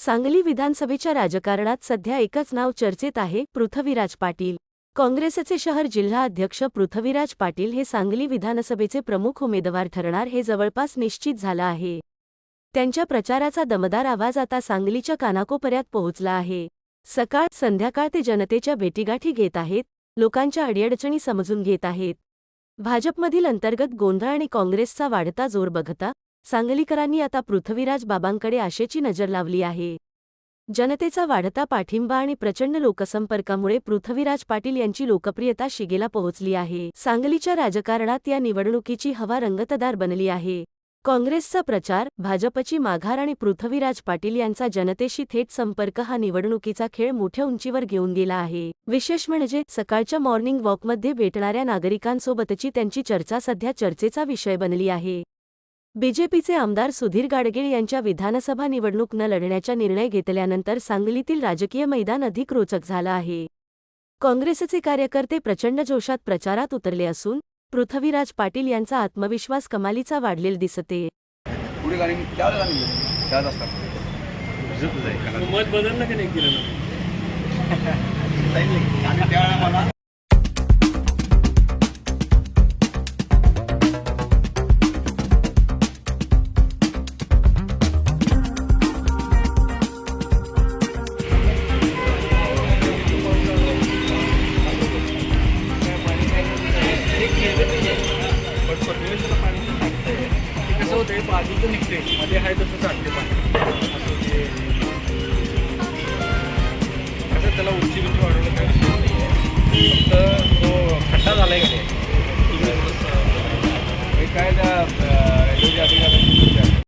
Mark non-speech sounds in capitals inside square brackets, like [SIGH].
सांगली विधानसभेच्या राजकारणात सध्या एकच नाव चर्चेत आहे पृथ्वीराज पाटील. काँग्रेसचे शहर जिल्हा अध्यक्ष पृथ्वीराज पाटील हे सांगली विधानसभेचे प्रमुख उमेदवार ठरणार हे जवळपास निश्चित झालं आहे. त्यांच्या प्रचाराचा दमदार आवाज आता सांगलीच्या कानाकोपर्यात पोहोचला आहे. सकाळ संध्याकाळ ते जनतेच्या भेटीगाठी घेत आहेत लोकांच्या अडीअडचणी समजून घेत आहेत. भाजपमधील अंतर्गत गोंधळ आणि काँग्रेसचा वाढता जोर बघता सांगलीकरांनी आता पृथ्वीराज बाबांकडे आशेची नजर लावली आहे. जनतेचा वाढता पाठिंबा आणि प्रचंड लोकसंपर्कामुळे पृथ्वीराज पाटील यांची लोकप्रियता शिगेला पोहोचली आहे. सांगलीच्या राजकारणात या निवडणुकीची हवा रंगतदार बनली आहे. काँग्रेसचा प्रचार भाजपची माघार आणि पृथ्वीराज पाटील यांचा जनतेशी थेट संपर्क हा निवडणुकीचा खेळ मोठ्या उंचीवर घेऊन गेला आहे. विशेष म्हणजे सकाळच्या मॉर्निंग वॉकमध्ये भेटणाऱ्या नागरिकांसोबतची त्यांची चर्चा सध्या चर्चेचा विषय बनली आहे. बीजेपीचे आमदार सुधीर गाडगीळ यांच्या विधानसभा निवडणूक न लढण्याचा निर्णय घेतल्यानंतर सांगलीतील राजकीय मैदान अधिक रोचक झालं आहे. काँग्रेसचे कार्यकर्ते प्रचंड जोशात प्रचारात उतरले असून पृथ्वीराज पाटील यांचा आत्मविश्वास कमालीचा वाढलेला दिसते मत बदललं की नाही [LAUGHS] त्याला पाणी ते कसं होतंय बाजूचं निघते मध्ये आहे तसं चालते पाणी. असं ते कसं त्याला उंची बिंची वाढवलं काय फक्त तो खड्डा झाला आहे का ते? काय त्या हे अधिकाऱ्यांनी